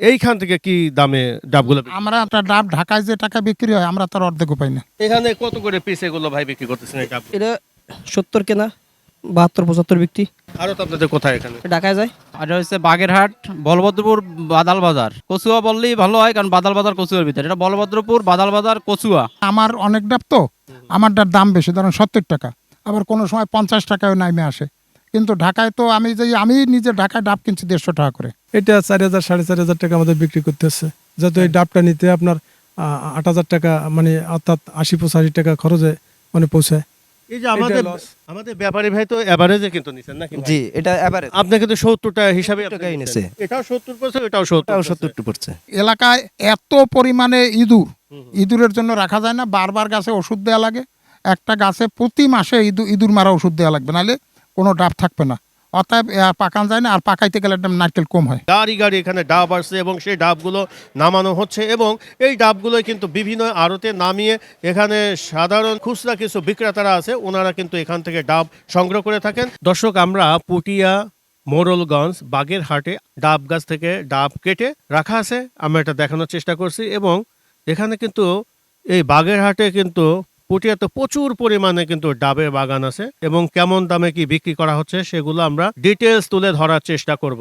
এইখান থেকে কি দামে ডাবগুলো বিক্রি- আমরা একটা ডাব ঢাকায় যে টাকা বিক্রি হয় আমরা তার অর্ধেক পাই না। এখানে কত করে পিস এগুলো ভাই বিক্রি করতেছেন এই ডাব? এটা সত্তর কেনা বাহাত্তর পঁচাত্তর বিক্রি। আরও তো আপনাদের কোথায় এখানে? ঢাকায় যায়। আর এটা হচ্ছে বাগেরহাট বলভদ্রপুর বাদাল বাজার কচুয়া বললেই ভালো হয় কারণ বাদাল বাজার কচুয়ার ভিতরে। এটা বলভদ্রপুর বাদাল বাজার কচুয়া। আমার অনেক ডাব তো আমার আমারটার দাম বেশি ধরেন সত্তর টাকা। আবার কোনো সময় পঞ্চাশ টাকায় নামে আসে। কিন্তু ঢাকায় তো আমি যে আমি নিজে ঢাকায় ডাব কিনছি দেড়শো টাকা করে। এটা চার হাজার সাড়ে চার হাজার টাকা আমাদের বিক্রি করতে হচ্ছে যাতে এই ডাবটা নিতে আপনার আট হাজার টাকা মানে অর্থাৎ আশি পঁচাশি টাকা খরচে মানে পৌঁছায়। এই যে আমাদের আমাদের ব্যাপারী ভাই তো এভারেজে কিন্তু নিছেন নাকি জি এটা এভারেজ আপনি কিন্তু সত্তর টাকা হিসাবে টাকাই নিছে। এটাও সত্তর পড়ছে এটাও সত্তর ওটাও পড়ছে। পড়ছে। এলাকায় এত পরিমাণে ইঁদুর। ইঁদুরের জন্য রাখা যায় না বারবার গাছে ওষুধ দেওয়া লাগে। একটা গাছে প্রতি মাসে ইঁদুর ইঁদুর মারা ওষুধ দেওয়া লাগবে নাহলে কোনো ডাব থাকবে না। অতএব পাকান যায় না, আর পাকাইতে গেলে নারকেল কম হয়। গাড়ি গাড়ি এখানে ডাব আসছে এবং সেই ডাবগুলো নামানো হচ্ছে এবং এই ডাবগুলো কিন্তু বিভিন্ন আড়তে নামিয়ে এখানে সাধারণ খুচরা কিছু বিক্রেতারা আছে, ওনারা কিন্তু এখান থেকে ডাব সংগ্রহ করে থাকেন। দর্শক, আমরা পুটিয়া মোরলগঞ্জ বাগেরহাটে ডাব গাছ থেকে ডাব কেটে রাখা আছে। আমরা এটা দেখানোর চেষ্টা করছি এবং এখানে কিন্তু এই বাগেরহাটে কিন্তু পুটিয়াতে প্রচুর পরিমাণে কিন্তু ডাবের বাগান আছে এবং কেমন দামে কি বিক্রি করা হচ্ছে সেগুলো আমরা ডিটেলস তুলে ধরার চেষ্টা করব।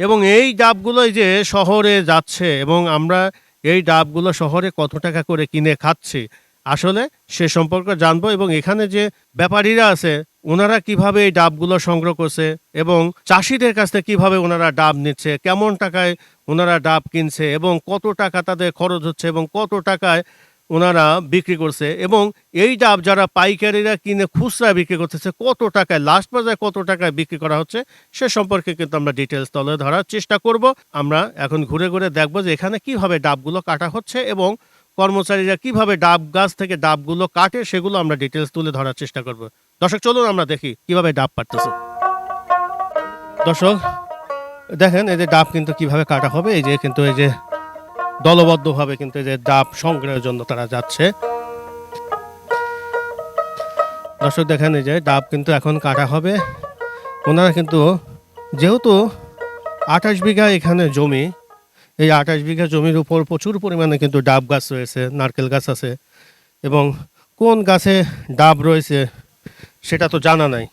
এবং এই ডাবগুলোই যে শহরে যাচ্ছে এবং আমরা এই ডাবগুলো শহরে কত টাকা করে কিনে খাচ্ছি, আসলে সে সম্পর্কে জানব এবং এখানে যে ব্যাপারীরা আছে, ওনারা কীভাবে এই ডাবগুলো সংগ্রহ করছে এবং চাষিদের কাছ থেকে কীভাবে ওনারা ডাব নিচ্ছে, কেমন টাকায় ওনারা ডাব কিনছে এবং কত টাকা তাদের খরচ হচ্ছে এবং কত টাকায় ওনারা বিক্রি করছে এবং এই ডাব যারা পাইকারিরা কিনে খুচরা বিক্রি করতেছে, কত টাকায় লাস্ট বাজারে কত টাকায় বিক্রি করা হচ্ছে, সে সম্পর্কে কিন্তু আমরা ডিটেলস তলে ধরার চেষ্টা করব। আমরা এখন ঘুরে ঘুরে দেখব যে এখানে কীভাবে ডাবগুলো কাটা হচ্ছে এবং কর্মচারীরা কীভাবে ডাব গাছ থেকে ডাবগুলো কাটে, সেগুলো আমরা ডিটেলস তুলে ধরার চেষ্টা করব। দর্শক, চলুন আমরা দেখি কীভাবে ডাব পারতেছে দর্শক, দেখেন এই যে ডাব কিন্তু কীভাবে কাটা হবে, এই যে কিন্তু এই যে দলবদ্ধভাবে কিন্তু যে ডাব সংগ্রহের জন্য তারা যাচ্ছে। দর্শক দেখেন যে ডাব কিন্তু এখন কাটা হবে। ওনারা কিন্তু যেহেতু আঠাশ বিঘা এখানে জমি, এই আঠাশ বিঘা জমির উপর প্রচুর পরিমাণে কিন্তু ডাব গাছ রয়েছে, নারকেল গাছ আছে এবং কোন গাছে ডাব রয়েছে সেটা তো জানা নাই।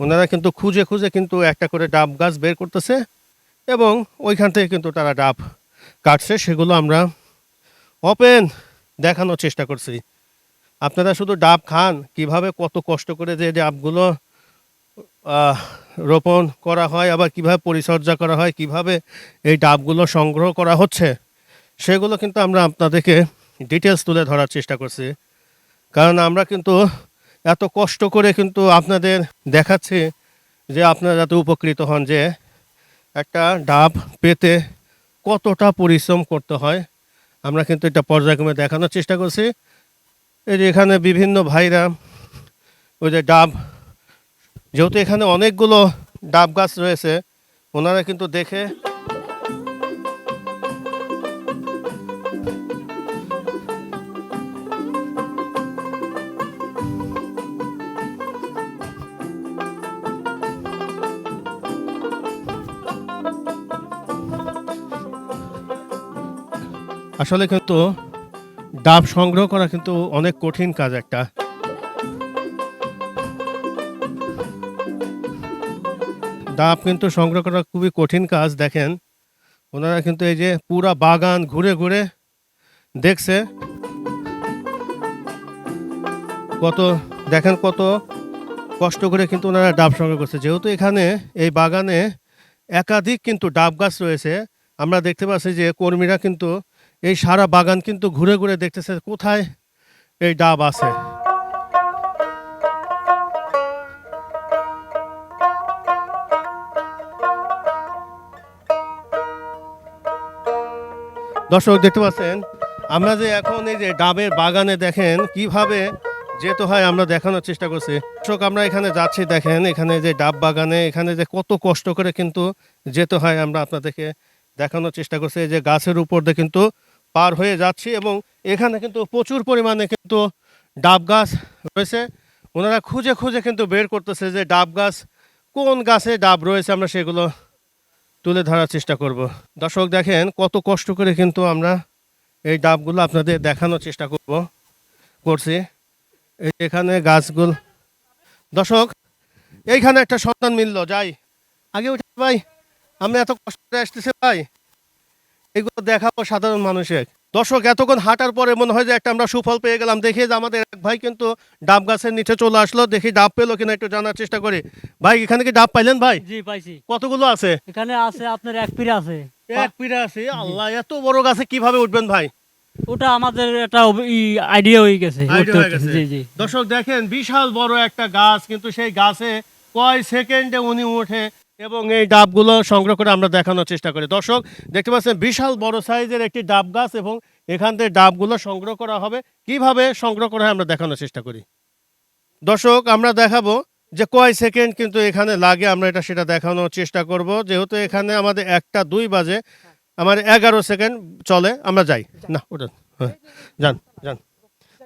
ওনারা কিন্তু খুঁজে খুঁজে কিন্তু একটা করে ডাব গাছ বের করতেছে এবং ওইখান থেকে কিন্তু তারা ডাব কাটছে, সেগুলো আমরা ওপেন দেখানোর চেষ্টা করছি। আপনারা শুধু ডাব খান, কীভাবে কত কষ্ট করে যে ডাবগুলো রোপণ করা হয়, আবার কীভাবে পরিচর্যা করা হয়, কীভাবে এই ডাবগুলো সংগ্রহ করা হচ্ছে, সেগুলো কিন্তু আমরা আপনাদেরকে ডিটেলস তুলে ধরার চেষ্টা করছি। কারণ আমরা কিন্তু এত কষ্ট করে কিন্তু আপনাদের দেখাচ্ছি যে আপনারা যাতে উপকৃত হন যে একটা ডাব পেতে কতটা পরিশ্রম করতে হয়, আমরা কিন্তু এটা পর্যায়ক্রমে দেখানোর চেষ্টা করছি। এই যে এখানে বিভিন্ন ভাইরা, ওই যে ডাব, যেহেতু এখানে অনেকগুলো ডাব গাছ রয়েছে, ওনারা কিন্তু দেখে আসলে কিন্তু ডাব সংগ্রহ করা কিন্তু অনেক কঠিন কাজ একটা। ডাব কিন্তু সংগ্রহ করা খুবই কঠিন কাজ, দেখেন। ওনারা কিন্তু এই যে পুরা বাগান ঘুরে ঘুরে দেখছে। কত, দেখেন কত কষ্ট করে কিন্তু ওনারা ডাব সংগ্রহ করছে। যেহেতু এখানে, এই বাগানে একাধিক কিন্তু ডাব গাছ রয়েছে, আমরা দেখতে পাচ্ছি যে কর্মীরা কিন্তু এই সারা বাগান কিন্তু ঘুরে ঘুরে দেখতেছে, কোথায় এই ডাব আছে? দর্শক দেখতে পাচ্ছেন, আমরা যে এখন এই যে ডাবের বাগানে দেখেন, কীভাবে যেতে হয় আমরা দেখানোর চেষ্টা করছি। দর্শক, আমরা এখানে যাচ্ছি, দেখেন এখানে যে ডাব বাগানে, এখানে যে কত কষ্ট করে কিন্তু যেতে হয় আমরা আপনাদেরকে দেখানোর চেষ্টা করছি। এই যে গাছের উপর দিয়ে কিন্তু পার হয়ে যাচ্ছি এবং এখানে কিন্তু প্রচুর পরিমাণে কিন্তু ডাব গাছ রয়েছে। ওনারা খুঁজে খুঁজে কিন্তু বের করতেছে যে ডাব গাছ, কোন গাছে ডাব রয়েছে, আমরা সেগুলো তুলে ধরার চেষ্টা করব। দর্শক দেখেন, কত কষ্ট করে কিন্তু আমরা এই ডাবগুলো আপনাদের দেখানোর চেষ্টা করব, করছি। এখানে গাছগুলো। দর্শক, এইখানে একটা সন্তান মিললো, যাই। আগে উঠে, ভাই আমি এত কষ্ট করে আসতেছি, ভাই। এগুলো দেখাবো সাধারণ মানুষের। দর্শক এতক্ষণ হাঁটার পরে মনে হয় যে একটা আমরা সুফল পেয়ে গেলাম। দেখি যে আমাদের এক ভাই কিন্তু ডাব গাছের নিচে চলে আসলো। দেখি ডাব পেল কিনা একটু জানার চেষ্টা করি। ভাই এখানে কি ডাব পাইলেন ভাই? জি পাইছি। কতগুলো আছে? এখানে আছে আপনার এক পিড়ে আছে। এক পিঠে আছে? আল্লাহ এত বড় গাছে কীভাবে উঠবেন ভাই? ওটা আমাদের একটা আইডিয়া হয়ে গেছে। জি জি। দর্শক দেখেন বিশাল বড় একটা গাছ কিন্তু সেই গাছে কয় সেকেন্ডে উনি ওঠে এবং এই ডাবগুলো সংগ্রহ করে আমরা দেখানোর চেষ্টা করি। দর্শক, দেখতে পাচ্ছেন, বিশাল বড় সাইজের একটি ডাব গাছ এবং এখান থেকে ডাবগুলো সংগ্রহ করা হবে। কীভাবে সংগ্রহ করা হয় আমরা দেখানোর চেষ্টা করি। দর্শক, আমরা দেখাবো যে কয় সেকেন্ড কিন্তু এখানে লাগে। আমরা এটা সেটা দেখানোর চেষ্টা করব। যেহেতু এখানে আমাদের একটা দুই বাজে, আমার এগারো সেকেন্ড চলে। আমরা যাই। না, ওটা হ্যাঁ যান যান।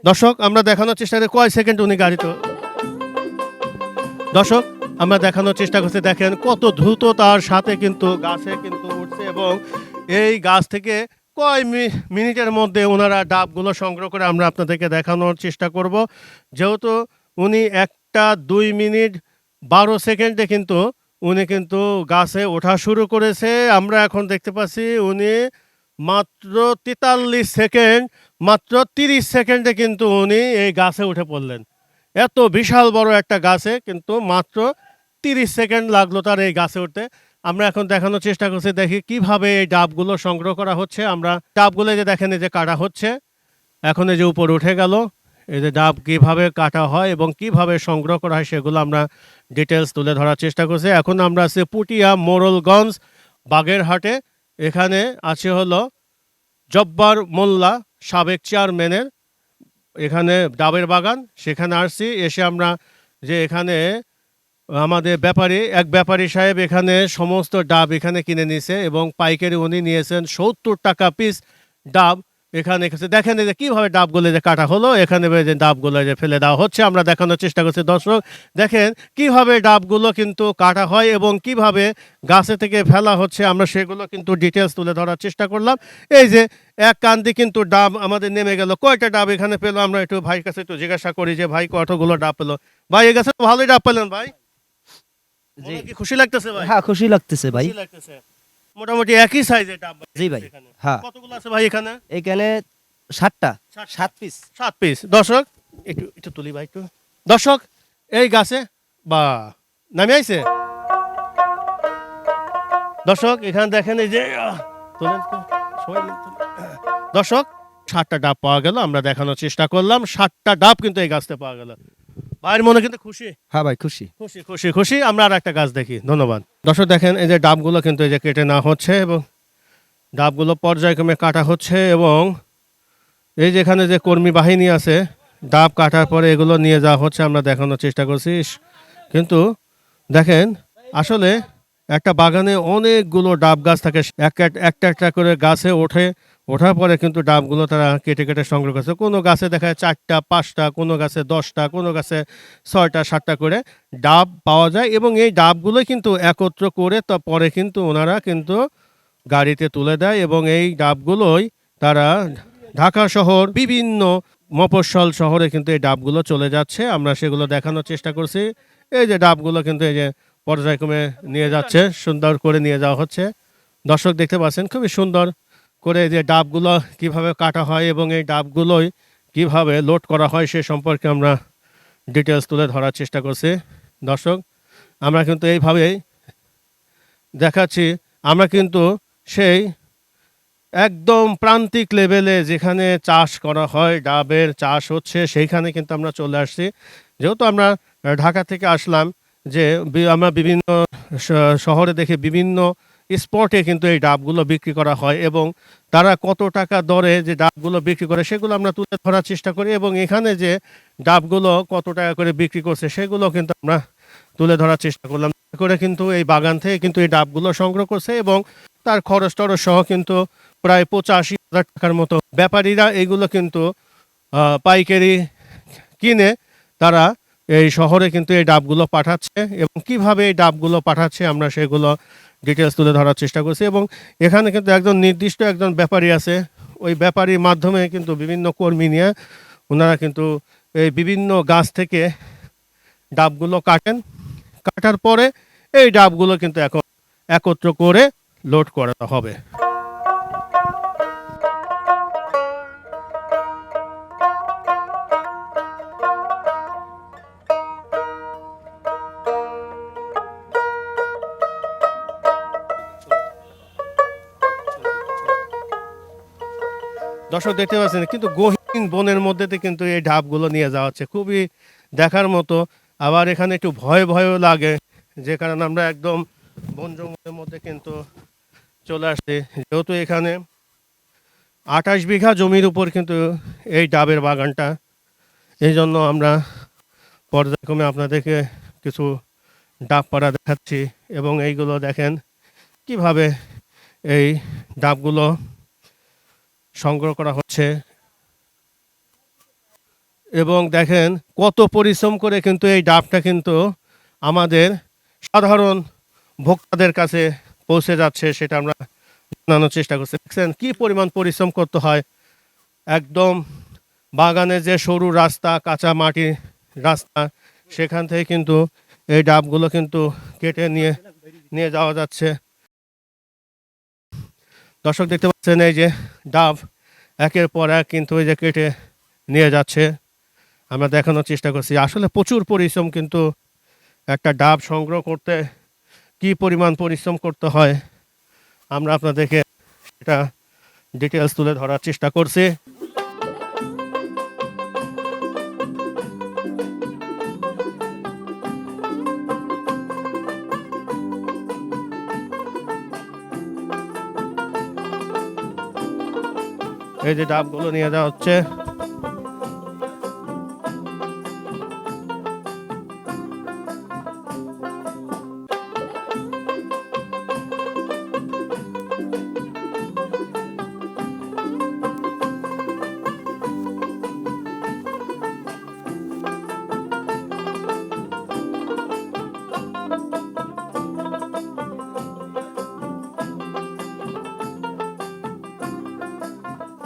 দর্শক, আমরা দেখানোর চেষ্টা করি কয় সেকেন্ড উনি গাড়িতে দর্শক আমরা দেখানোর চেষ্টা করছি, দেখেন কত দ্রুত তার সাথে কিন্তু গাছে কিন্তু উঠছে এবং এই গাছ থেকে কয় মিনিটের মধ্যে ওনারা ডাবগুলো সংগ্রহ করে আমরা আপনাদেরকে দেখানোর চেষ্টা করব। যেহেতু উনি একটা দুই মিনিট বারো সেকেন্ডে কিন্তু উনি কিন্তু গাছে ওঠা শুরু করেছে। আমরা এখন দেখতে পাচ্ছি উনি মাত্র তেতাল্লিশ সেকেন্ড, মাত্র তিরিশ সেকেন্ডে কিন্তু উনি এই গাছে উঠে পড়লেন। এত বিশাল বড় একটা গাছে কিন্তু মাত্র তিরিশ সেকেন্ড লাগল তার এই গাছে উঠতে। আমরা এখন দেখানোর চেষ্টা করছি, দেখি কীভাবে এই ডাবগুলো সংগ্রহ করা হচ্ছে। আমরা ডাবগুলো যে দেখেন, এই যে কাটা হচ্ছে। এখন এই যে উপর উঠে গেল। এই যে ডাব কীভাবে কাটা হয় এবং কীভাবে সংগ্রহ করা হয় সেগুলো আমরা ডিটেলস তুলে ধরার চেষ্টা করছি। এখন আমরা আছি পুটিয়া মোরলগঞ্জ বাগেরহাটে। এখানে আছে হলো জব্বার মোল্লা সাবেক চেয়ারম্যানের। এখানে ডাবের বাগান, সেখানে আসছি। এসে আমরা যে এখানে আমাদের ব্যাপারী, এক ব্যাপারী সাহেব এখানে সমস্ত ডাব এখানে কিনে নিয়েছে এবং পাইকারি উনি নিয়েছেন সত্তর টাকা পিস ডাব এখানে দেখেন যে কীভাবে ডাবগুলো যে কাটা হলো, এখানে যে ডাবগুলো যে ফেলে দেওয়া হচ্ছে, আমরা দেখানোর চেষ্টা করছি। দর্শক, দেখেন কীভাবে ডাবগুলো কিন্তু কাটা হয় এবং কীভাবে গাছে থেকে ফেলা হচ্ছে, আমরা সেগুলো কিন্তু ডিটেলস তুলে ধরার চেষ্টা করলাম। এই যে এক কান্দি কিন্তু ডাব আমাদের নেমে গেল। কয়টা ডাব এখানে পেল? আমরা একটু ভাইয়ের কাছে একটু জিজ্ঞাসা করি যে, ভাই, কতগুলো ডাব পেল? ভাই, এ গাছে ভালোই ডাব পেলেন, ভাই। কি খুশি লাগতেছে ভাই? হ্যাঁ খুশি লাগতেছে ভাই। খুশি লাগতেছে। মোটামুটি একই সাইজের ডাব জি ভাই হ্যাঁ। কতগুলো আছে ভাই এখানে? এখানে ষাটটা। সাত পিস সাত পিস দর্শক একটু একটু তুলি ভাই একটু। দর্শক এই গাছে বা নামে আইছে? দর্শক এখানে দেখেন এই যে তোলেন সবাই দর্শক ষাটটা ডাব পাওয়া গেল আমরা দেখানোর চেষ্টা করলাম ষাটটা ডাব কিন্তু এই গাছতে পাওয়া গেল। ভাইয়ের মনে কিন্তু খুশি। হ্যাঁ ভাই খুশি। খুশি খুশি খুশি। আমরা আর একটা গাছ দেখি। ধন্যবাদ। দর্শক দেখেন এই যে ডাবগুলো কিন্তু এই যে কেটে নেওয়া হচ্ছে এবং ডাবগুলো পর্যায়ক্রমে কাটা হচ্ছে এবং এই যেখানে যে কর্মী বাহিনী আছে ডাব কাটার পরে এগুলো নিয়ে যাওয়া হচ্ছে আমরা দেখানোর চেষ্টা করছি। কিন্তু দেখেন আসলে একটা বাগানে অনেকগুলো ডাব গাছ থাকে, এক এক- একটা একটা করে গাছে ওঠে, ওঠার পরে কিন্তু ডাবগুলো তারা কেটে কেটে সংগ্রহ করছে। কোনো গাছে দেখা যায় চারটা, পাঁচটা, কোনো গাছে দশটা, কোনো গাছে ছয়টা, সাতটা করে ডাব পাওয়া যায় এবং এই ডাবগুলো কিন্তু একত্র করে তারপরে কিন্তু ওনারা কিন্তু গাড়িতে তুলে দেয় এবং এই ডাবগুলোই তারা ঢাকা শহর বিভিন্ন মফস্বল শহরে কিন্তু এই ডাবগুলো চলে যাচ্ছে। আমরা সেগুলো দেখানোর চেষ্টা করছি। এই যে ডাবগুলো কিন্তু এই যে পর্যায়ক্রমে নিয়ে যাচ্ছে, সুন্দর করে নিয়ে যাওয়া হচ্ছে। দর্শক দেখতে পাচ্ছেন, খুবই সুন্দর করে যে ডাবগুলো কীভাবে কাটা হয় এবং এই ডাবগুলোই কীভাবে লোড করা হয় সে সম্পর্কে আমরা ডিটেলস তুলে ধরার চেষ্টা করছি। দর্শক, আমরা কিন্তু এইভাবেই দেখাচ্ছি, আমরা কিন্তু সেই একদম প্রান্তিক লেভেলে যেখানে চাষ করা হয়, ডাবের চাষ হচ্ছে, সেইখানে কিন্তু আমরা চলে আসছি। যেহেতু আমরা ঢাকা থেকে আসলাম যে আমরা বিভিন্ন শহরে দেখে বিভিন্ন স্পটে কিন্তু এই ডাবগুলো বিক্রি করা হয় এবং তারা কত টাকা দরে যে ডাবগুলো বিক্রি করে সেগুলো আমরা তুলে ধরার চেষ্টা করি এবং এখানে যে ডাবগুলো কত টাকা করে বিক্রি করছে সেগুলো কিন্তু আমরা তুলে ধরার চেষ্টা করলাম। করে কিন্তু এই বাগান থেকে কিন্তু এই ডাবগুলো সংগ্রহ করছে এবং তার খরচ টরচ সহ কিন্তু প্রায় পঁচাশি হাজার টাকার মতো ব্যাপারীরা এগুলো কিন্তু পাইকারি কিনে তারা এই শহরে কিন্তু এই ডাবগুলো পাঠাচ্ছে এবং কীভাবে এই ডাবগুলো পাঠাচ্ছে আমরা সেগুলো ডিটেলস তুলে ধরার চেষ্টা করছি এবং এখানে কিন্তু একজন নির্দিষ্ট একজন ব্যাপারী আছে। ওই ব্যাপারীর মাধ্যমে কিন্তু বিভিন্ন কর্মী নিয়ে ওনারা কিন্তু এই বিভিন্ন গাছ থেকে ডাবগুলো কাটেন। কাটার পরে এই ডাবগুলো কিন্তু এখন একত্র করে লোড করা হবে। দর্শক দেখতে পাচ্ছেন, কিন্তু গহীন বনের মধ্যে কিন্তু এই ঢাপগুলো নিয়ে যাওয়া হচ্ছে। খুবই দেখার মতো। আবার এখানে একটু ভয় ভয়ও লাগে, যে কারণে আমরা একদম বন জঙ্গলের মধ্যে কিন্তু চলে আসছি। যেহেতু এখানে আঠাশ বিঘা জমির উপর কিন্তু এই ডাবের বাগানটা, এই জন্য আমরা পর্যায়ক্রমে আপনাদেরকে কিছু ডাব পাড়া দেখাচ্ছি। এবং এইগুলো দেখেন, কীভাবে এই ডাবগুলো সংগ্রহ করা হচ্ছে। এবং দেখেন, কত পরিশ্রম করে কিন্তু এই ডাবটা কিন্তু আমাদের সাধারণ ভোক্তাদের কাছে পৌঁছে যাচ্ছে, সেটা আমরা জানানোর চেষ্টা করছি। দেখছেন, কী পরিমাণ পরিশ্রম করতে হয়। একদম বাগানে যে সরু রাস্তা, কাঁচা মাটির রাস্তা, সেখান থেকে কিন্তু এই ডাবগুলো কিন্তু কেটে নিয়ে নিয়ে যাওয়া যাচ্ছে। দর্শক দেখতে পাচ্ছেন এই যে ডাব একের পর এক কিন্তু এই যে কেটে নিয়ে যাচ্ছে। আমরা দেখানোর চেষ্টা করছি, আসলে প্রচুর পরিশ্রম কিন্তু একটা ডাব সংগ্রহ করতে কি পরিমাণ পরিশ্রম করতে হয়, আমরা আপনাদেরকে এটা ডিটেলস তুলে ধরার চেষ্টা করছি। এই যে ডাবগুলো নিয়ে যাওয়া হচ্ছে।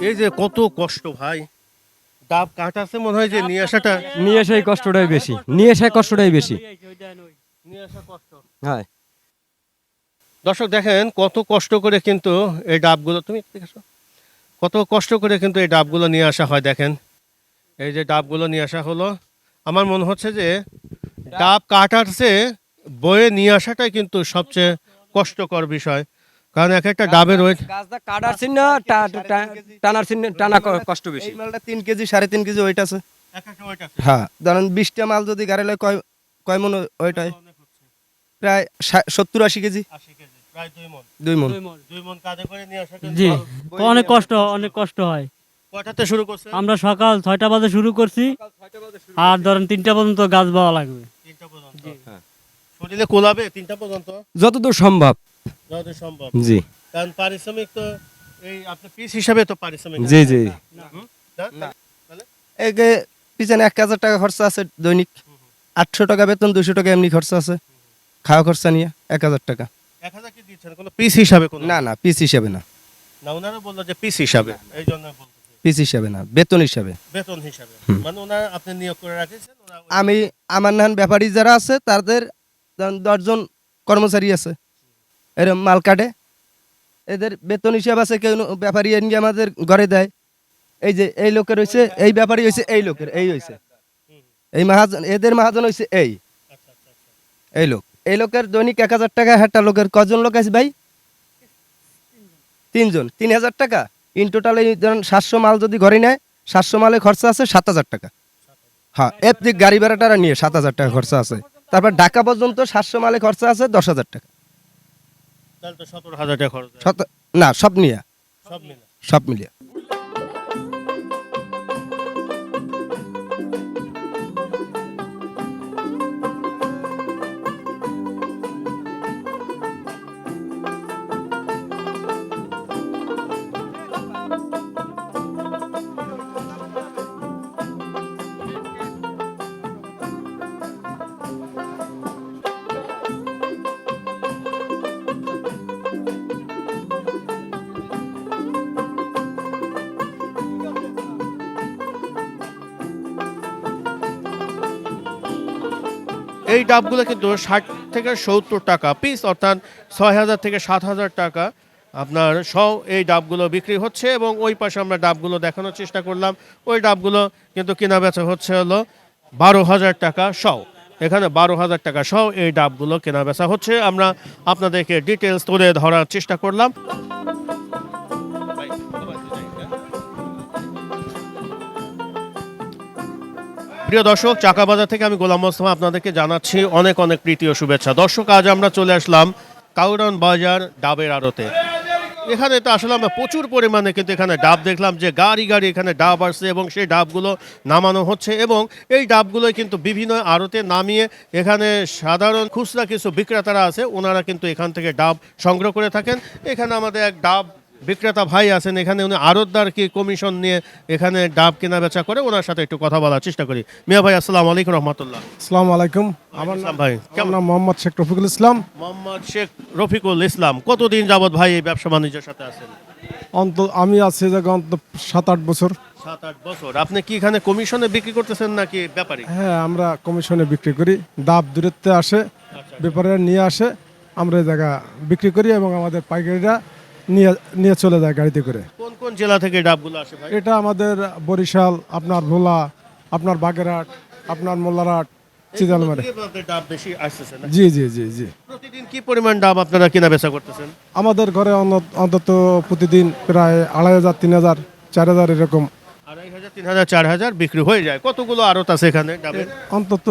এই যে কত কষ্ট ভাই। ডাব কাটাছে মনে হয় যে নিয়ে আসাটা? নিয়ে আসাই কষ্টটাই বেশি। নিয়ে আসাই কষ্টটাই বেশি। নিয়ে আসা কষ্ট। হ্যাঁ। দর্শক দেখেন কত কষ্ট করে কিন্তু এই ডাবগুলো তুমি কত কষ্ট করে কিন্তু এই ডাবগুলো নিয়ে আসা হয় দেখেন। এই যে ডাবগুলো নিয়ে আসা হলো। আমার মনে হচ্ছে যে ডাব কাটার চেয়ে বয়ে নিয়ে আসাটাই কিন্তু সবচেয়ে কষ্টকর বিষয়। কারণ এক একটা ডাবের ওয়েট গাছটা কাটার চিহ্ন টানার চিহ্ন টানা কষ্ট বেশি। মালটা তিন কেজি সাড়ে তিন কেজি ওয়েট আছে। হ্যাঁ ধরেন বিশটা মাল যদি গাড়ি লয় কয় কয় মন ওয়েট হয়? প্রায় সত্তর আশি কেজি। কেজি দুই মন। দুই মন। দুই কাঁধে করে নিয়ে আসা জি। অনেক কষ্ট অনেক কষ্ট হয়। কয়টাতে শুরু করছে আমরা সকাল ছয়টা বাজে শুরু করছি। আর ধরেন তিনটা পর্যন্ত গাছ পাওয়া লাগবে। তিনটা পর্যন্ত। শরীরে কোলাবে তিনটা পর্যন্ত? যতদূর সম্ভব। যতদূর সম্ভব। জি। কারণ পারিশ্রমিক তো এই আপনি পিস হিসাবে তো পারিশ্রমিক জি জি। একে পিছনে এক হাজার টাকা খরচা আছে দৈনিক। আটশো টাকা বেতন দুশো টাকা এমনি খরচা আছে। খাওয়া খরচা নিয়ে এক হাজার টাকা। এক হাজার কি দিচ্ছেন কোনো পিস হিসাবে কোনো? না না পিস হিসাবে না। না ওনারা বলল যে পিস হিসাবে। এই জন্য পিস হিসাবে না বেতন হিসাবে। বেতন হিসাবে। মানে ওনারা আপনি নিয়োগ করে রাখেছেন আমি আমার নান ব্যাপারী যারা আছে তাদের দশজন কর্মচারী আছে। এরম মাল কাটে। এদের বেতন হিসাব আছে, কেউ ব্যাপারী এনে আমাদের ঘরে দেয়। এই যে এই লোকের হয়েছে এই ব্যাপারী হয়েছে এই লোকের, এই হয়েছে এই মাহাজন এদের মাহাজন হয়েছে এই। এই লোক। এই লোকের দৈনিক এক হাজার টাকা, একটা লোকের কজন লোক আছে ভাই? তিনজন। তিন হাজার টাকা? ইন টোটাল এই ধরেন সাতশো মাল যদি ঘরে নেয়, সাতশো মালে খরচা আছে সাত হাজার টাকা। হ্যাঁ এমনি গাড়ি ভাড়াটা নিয়ে সাত হাজার টাকা খরচা আছে। তারপর ঢাকা পর্যন্ত সাতশো মালে খরচা আছে দশ হাজার টাকা। তাহলে তো সতেরো হাজার টাকা খরচ হয়। না সব মিলিয়া। সব মিলে সব মিলিয়ে। এই ডাবগুলো কিন্তু ষাট থেকে সত্তর টাকা পিস অর্থাৎ ছয় হাজার থেকে সাত হাজার টাকা আপনার শ এই ডাবগুলো বিক্রি হচ্ছে এবং ওই পাশে আমরা ডাবগুলো দেখানোর চেষ্টা করলাম। ওই ডাবগুলো কিন্তু কেনা বেচা হচ্ছে হলো বারো হাজার টাকা শ এখানে বারো হাজার টাকা সহ এই ডাবগুলো কেনা বেচা হচ্ছে। আমরা আপনাদেরকে ডিটেলস তুলে ধরার চেষ্টা করলাম। প্রিয় দর্শক চাকা বাজার থেকে আমি গোলাম মোস্তফা আপনাদেরকে জানাচ্ছি অনেক অনেক প্রীতি ও শুভেচ্ছা। দর্শক, আজ আমরা চলে আসলাম কাউরান বাজার ডাবের আড়তে। এখানে তো আসলে আমরা প্রচুর পরিমাণে কিন্তু এখানে ডাব দেখলাম যে গাড়ি গাড়ি এখানে ডাব আসছে এবং সেই ডাবগুলো নামানো হচ্ছে এবং এই ডাবগুলোই কিন্তু বিভিন্ন আড়তে নামিয়ে এখানে সাধারণ খুচরা কিছু বিক্রেতারা আছে, ওনারা কিন্তু এখান থেকে ডাব সংগ্রহ করে থাকেন। এখানে আমাদের এক ডাব বিক্রেতা ভাই আছেন এখানে উনি আড়তদার কি কমিশন নিয়ে এখানে ডাব কেনা বেচা করে ওনার সাথে একটু কথা বলার চেষ্টা করি। মিয়া ভাই আসসালামু আলাইকুম রহমতুল্লাহ। আসসালামু আলাইকুম। আমার নাম ভাই কেমন? নাম মোহাম্মদ শেখ রফিকুল ইসলাম। মোহাম্মদ শেখ রফিকুল ইসলাম কতদিন যাবৎ ভাই এই ব্যবসা বাণিজ্যের সাথে আছেন? অন্ত আমি আছি যে অন্ত সাত আট বছর। সাত আট বছর। আপনি কি এখানে কমিশনে বিক্রি করতেছেন নাকি ব্যাপারী? হ্যাঁ আমরা কমিশনে বিক্রি করি। ডাব দূরত্বে আসে ব্যাপারীরা নিয়ে আসে আমরা এই জায়গা বিক্রি করি এবং আমাদের পাইকারিরা নিয়ে নিয়ে চলে যায় গাড়িতে করে। কোন কোন জেলা থেকে ডাবগুলো আসে ভাই? এটা আমাদের বরিশাল আপনার ভোলা আপনার বাগেরহাট আপনার মোল্লারহাট চিদালমারে ডাব বেশি আসতেছে না জি জি জি জি। প্রতিদিন কি পরিমাণ ডাব আপনারা কেনা বেচা করতেছেন? আমাদের ঘরে অন্ত- অন্তত প্রতিদিন প্রায় আড়াই হাজার তিন হাজার চার হাজার এরকম। আড়াই হাজার তিন হাজার চার হাজার বিক্রি হয়ে যায়। কতগুলো আড়ত আছে এখানে ডাবের? অন্তত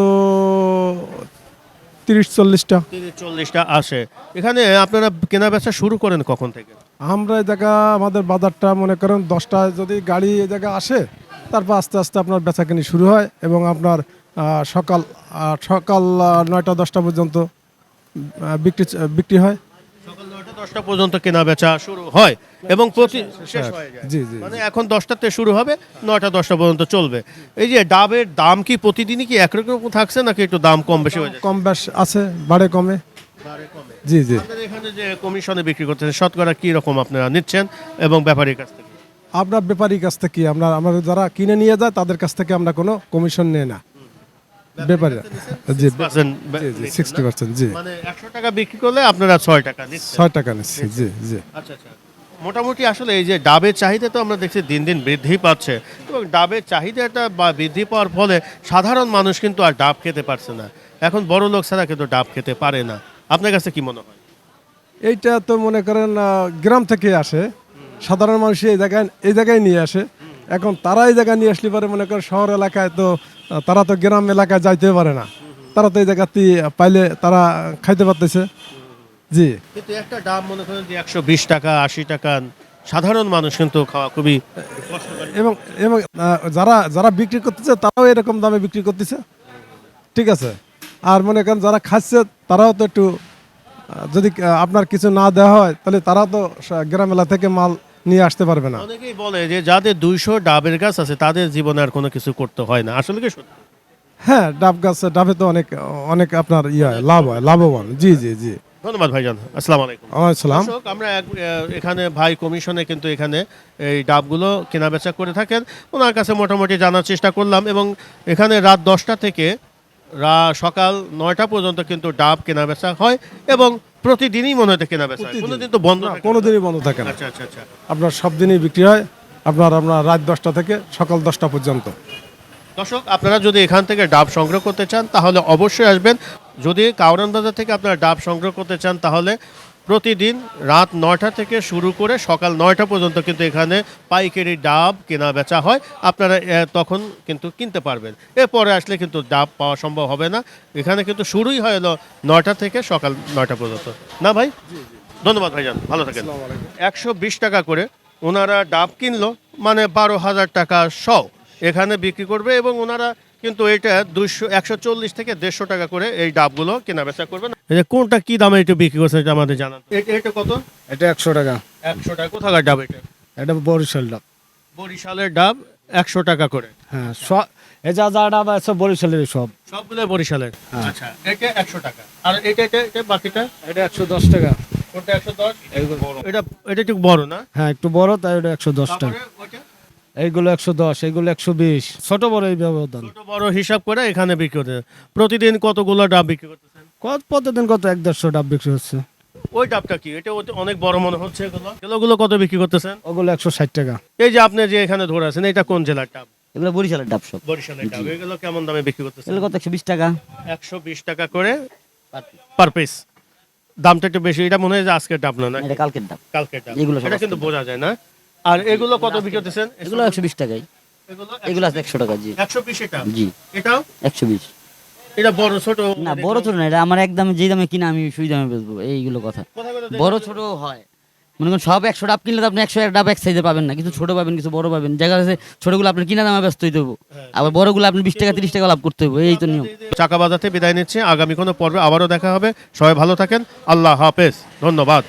তিরিশ চল্লিশটা। তিরিশ চল্লিশটা আসে। এখানে আপনারা কেনা বেচা শুরু করেন কখন থেকে? আমরা এই জায়গা আমাদের বাজারটা মনে করেন দশটায় যদি গাড়ি এই জায়গা আসে তারপর আস্তে আস্তে আপনার বেচাকেনি শুরু হয় এবং আপনার সকাল সকাল নয়টা দশটা পর্যন্ত বিক্রি বিক্রি হয়। সকাল নয়টা দশটা পর্যন্ত কেনা বেচা শুরু হয়। এবং প্রতি শেষ হয়ে যায়। জি জি মানে এখন দশটাতে শুরু হবে নয়টা দশটা পর্যন্ত চলবে। এই যে ডাবের দাম কি প্রতিদিনই কি একরকম থাকছে নাকি একটু দাম কম বেশি হয়ে যায় কম বেশ আছে বাড়ে কমে। জি জি। আপনাদের এখানে যে কমিশনে বিক্রি করতেছেন শতকরা কি রকম আপনারা নিচ্ছেন এবং ব্যাপারীর কাছ থেকে? আমরা ব্যাপারীর কাছ থেকে আমরা আমাদের যারা কিনে নিয়ে যায় তাদের কাছ থেকে আমরা কোনো কমিশন নেই না। ব্যাপারীরা জি জি সিক্সটি পার্সেন্ট জি। মানে একশো টাকা বিক্রি করলে আপনারা ছয় টাকা নিচ্ছেন। ছয় টাকা নিচ্ছি জি জি। আচ্ছা আচ্ছা। মোটামুটি আসলে এই যে ডাবের চাহিদা তো আমরা দেখছি দিন দিন বৃদ্ধি পাচ্ছে। এবং ডাবের চাহিদাটা বা বৃদ্ধি পাওয়ার ফলে সাধারণ মানুষ কিন্তু আর ডাব খেতে পারছে না। এখন বড় লোক ছাড়া কিন্তু ডাব খেতে পারে না। আপনার কাছে কি মনে হয়? এইটা তো মনে করেন গ্রাম থেকে আসে। সাধারণ মানুষ এই জায়গায় এই জায়গায় নিয়ে আসে। এখন তারা এই জায়গায় নিয়ে আসলে পারে মনে করেন শহর এলাকায় তো তারা তো গ্রাম এলাকায় যাইতে পারে না। তারা তো এই জায়গাতে পাইলে তারা খাইতে পারতেছে। জি। কিন্তু একটা ডাব মনে করেন যে একশো বিশ টাকা আশি টাকা সাধারণ মানুষ কিন্তু খাওয়া খুবই এবং এবং যারা যারা বিক্রি করতেছে তারাও এরকম দামে বিক্রি করতেছে? ঠিক আছে। আর মনে করেন যারা খাচ্ছে তারাও তো একটু যদি আপনার কিছু না দেওয়া হয় তাহলে তারা তো স- গ্রাম এলাকা থেকে মাল নিয়ে আসতে পারবে না। অনেকেই বলে যে যাদের দুইশো ডাবের গাছ আছে তাদের জীবনে আর কোনো কিছু করতে হয় না। আসলে কি সত্যি? হ্যাঁ ডাব গাছ ডাবে তো অনেক অনেক আপনার ইয়ে হয়, লাভ হয় লাভবান। জি জি জি। ধন্যবাদ ভাইজান। আসসালামু আলাইকুম। আমার সালাম দর্শক, আমরা এখানে ভাই কমিশনে কিন্তু এখানে এই ডাবগুলো কেনাবেচা করে থাকেন। ওনার কাছে মোটামুটি জানার চেষ্টা করলাম এবং এখানে রাত দশটা থেকে রা সকাল নয়টা পর্যন্ত কিন্তু ডাব কেনাবেচা হয় এবং প্রতিদিনই মনে হয় কেনাবেচা হয়। কোনোদিন তো বন্ধ। কোনোদিনই বন্ধ থাকে না। আচ্ছা আচ্ছা আচ্ছা। আপনার সব দিনই বিক্রি হয়। আপনার আপনার রাত দশটা থেকে সকাল দশটা পর্যন্ত। দর্শক আপনারা যদি এখান থেকে ডাব সংগ্রহ করতে চান তাহলে অবশ্যই আসবেন। যদি কাউরান বাজার থেকে আপনারা ডাব সংগ্রহ করতে চান তাহলে প্রতিদিন রাত নয়টা থেকে শুরু করে সকাল নয়টা পর্যন্ত কিন্তু এখানে পাইকারি ডাব কেনা বেচা হয়। আপনারা তখন কিন্তু কিনতে পারবেন। এরপরে আসলে কিন্তু ডাব পাওয়া সম্ভব হবে না। এখানে কিন্তু শুরুই হয় হলো নয়টা থেকে সকাল নয়টা পর্যন্ত। না ভাই? ধন্যবাদ ভাইজান ভালো থাকেন। একশো বিশ টাকা করে ওনারা ডাব কিনলো মানে বারো হাজার টাকা শ। এখানে বিক্রি করবে এবং ওনারা কিন্তু এটা দুশো একশো চল্লিশ থেকে দেড়শো টাকা করে এই ডাবগুলো কেনা বেচা করবে না কোনটা কি দামে একটু বিক্রি করছে এটা আমাদের জানান। এটা এটা কত? এটা একশো টাকা। একশো টাকা। কোথাকার ডাব এটা? এটা বরিশাল ডাব। বরিশালের ডাব একশো টাকা করে। হ্যাঁ সব এ যা যা ডাব আছে বরিশালের সব। সবগুলো বরিশালের? আচ্ছা এটা একশো টাকা। আর এটা এটা এটা বাকিটা? এটা একশো দশ টাকা। কোনটা একশো দশ? এটা এটা একটু বড় না? হ্যাঁ একটু বড় তাই ওটা একশো দশ টাকা। এইগুলো একশো দশ এইগুলো একশো বিশ। ছোট বড় এই ব্যবধান। ছোট বড় হিসাব করে এখানে বিক্রি করতে প্রতিদিন কতগুলো ডাব বিক্রি করতেছেন? কত প্রতিদিন কত এক দেড়শো ডাব বিক্রি হচ্ছে। ওই ডাবটা কি? এটা অনেক বড় মনে হচ্ছে এগুলো। এগুলো কত বিক্রি করতেছেন? ওগুলো একশো ষাট টাকা। এই যে আপনি যে এখানে ধরে আছেন এটা কোন জেলার ডাব? এগুলো বরিশালের ডাব সব। বরিশালের ডাব। এগুলো কেমন দামে বিক্রি করতেছেন? এগুলো কত? একশো বিশ টাকা। একশো বিশ টাকা করে পার পিস দামটা একটু বেশি এটা মনে হয় যে আজকের ডাব না না এটা কালকের ডাব। কালকের ডাব। এগুলো এটা কিন্তু বোঝা যায় না। আর এগুলো কত বিক্রি করতেছেন? এগুলো একশো বিশ টাকাই এগুলো আছে একশো টাকা জি। একশো বিশ এটা? জি। এটাও? একশো বিশ। এটা বড় ছোট? না বড় ছোট না এটা আমার একদম যে দামে কিনা আমি সুই দামে বেচবো এইগুলো কথা। বড় ছোট হয়। মনে করেন সব একশো ডাব কিনলে আপনি একশো এক ডাব এক সাইজে পাবেন না কিছু ছোট পাবেন কিছু বড় পাবেন। জায়গা আছে ছোটগুলো আপনি কিনা দামে ব্যস্ত হইতে হব আবার বড়গুলো আপনি বিশ টাকা তিরিশ টাকা লাভ করতে হবে এই তো নিয়ম। চাকা বাজাতে বিদায় নিচ্ছে আগামী কোনো পর্বে আবারও দেখা হবে। সবাই ভালো থাকেন আল্লাহ হাফেজ ধন্যবাদ।